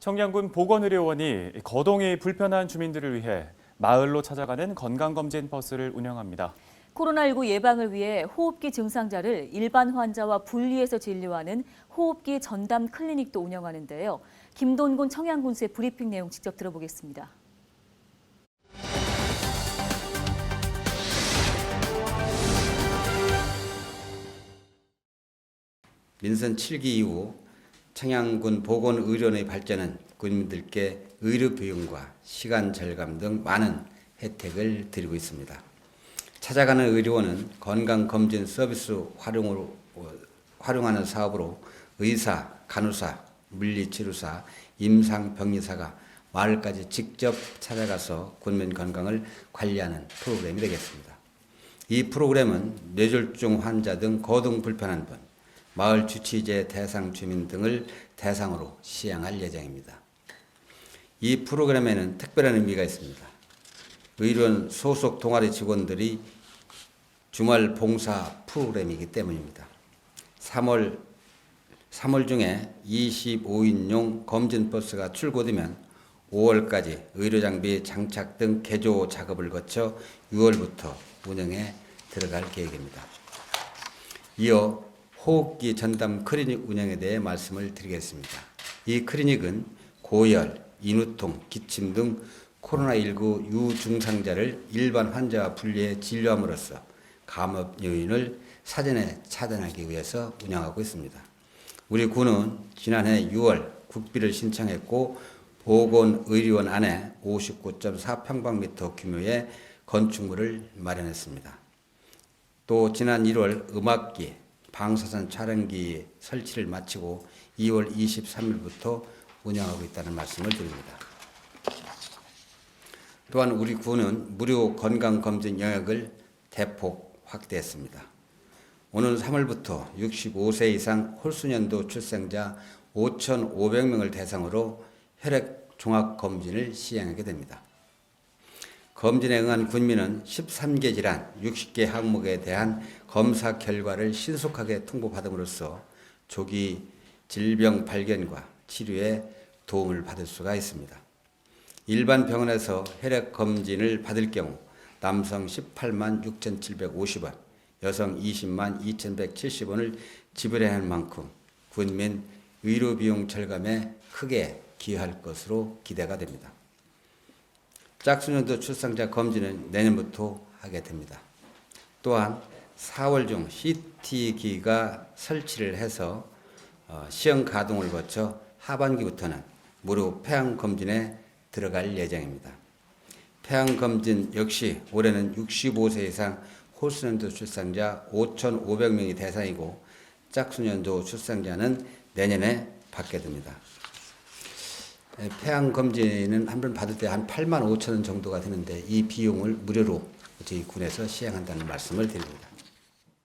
청량군 보건의료원이 거동이 불편한 주민들을 위해 마을로 찾아가는 건강검진 버스를 운영합니다. 코로나19 예방을 위해 호흡기 증상자를 일반 환자와 분리해서 진료하는 호흡기 전담 클리닉도 운영하는데요. 김돈곤 청양군수의 브리핑 내용 직접 들어보겠습니다. 민선 7기 이후 청양군 보건의료원의 발전은 국민들께 의료 비용과 시간 절감 등 많은 혜택을 드리고 있습니다. 찾아가는 의료원은 건강검진 서비스 활용으로, 어, 활용하는 사업으로 의사, 간호사, 물리치료사, 임상병리사가 마을까지 직접 찾아가서 군민 건강을 관리하는 프로그램이 되겠습니다. 이 프로그램은 뇌졸중 환자 등 거동 불편한 분, 마을 주치제 대상 주민 등을 대상으로 시행할 예정입니다. 이 프로그램에는 특별한 의미가 있습니다. 의료원 소속 동아리 직원들이 주말 봉사 프로그램이기 때문입니다. 3월 3월 중에 25인용 검진 버스가 출고되면 5월까지 의료 장비 장착 등 개조 작업을 거쳐 6월부터 운영에 들어갈 계획입니다. 이어 호흡기 전담 클리닉 운영에 대해 말씀을 드리겠습니다. 이 클리닉은 고열, 인후통, 기침 등 코로나19 유증상자를 일반 환자와 분리해 진료함으로써 감염 요인을 사전에 차단하기 위해서 운영하고 있습니다. 우리 군은 지난해 6월 국비를 신청했고 보건의료원 안에 59.4평방미터 규모의 건축물을 마련했습니다. 또 지난 1월 음악기, 방사선 촬영기 설치를 마치고 2월 23일부터 운영하고 있다는 말씀을 드립니다. 또한 우리 군은 무료 건강검진 영역을 대폭 확대했습니다. 오는 3월부터 65세 이상 홀수년도 출생자 5,500명을 대상으로 혈액 종합 검진을 시행하게 됩니다. 검진에 응한 군민은 13개 질환, 60개 항목에 대한 검사 결과를 신속하게 통보받음으로써 조기 질병 발견과 치료에 도움을 받을 수가 있습니다. 일반 병원에서 혈액 검진을 받을 경우 남성 18만 6,750원, 여성 20만 2,170원을 지불해야 할 만큼 군민 의료 비용 절감에 크게 기여할 것으로 기대가 됩니다. 짝수년도 출산자 검진은 내년부터 하게 됩니다. 또한 4월 중 CT기가 설치를 해서 어, 시험 가동을 거쳐 하반기부터는 무료 폐암 검진에 들어갈 예정입니다. 폐암 검진 역시 올해는 65세 이상 홀수년도 출산자 5,500명이 대상이고 짝수년도 출산자는 내년에 받게 됩니다. 에, 폐암 검진은 한 번 받을 때 한 8만 5천 원 정도가 되는데 이 비용을 무료로 저희 군에서 시행한다는 말씀을 드립니다.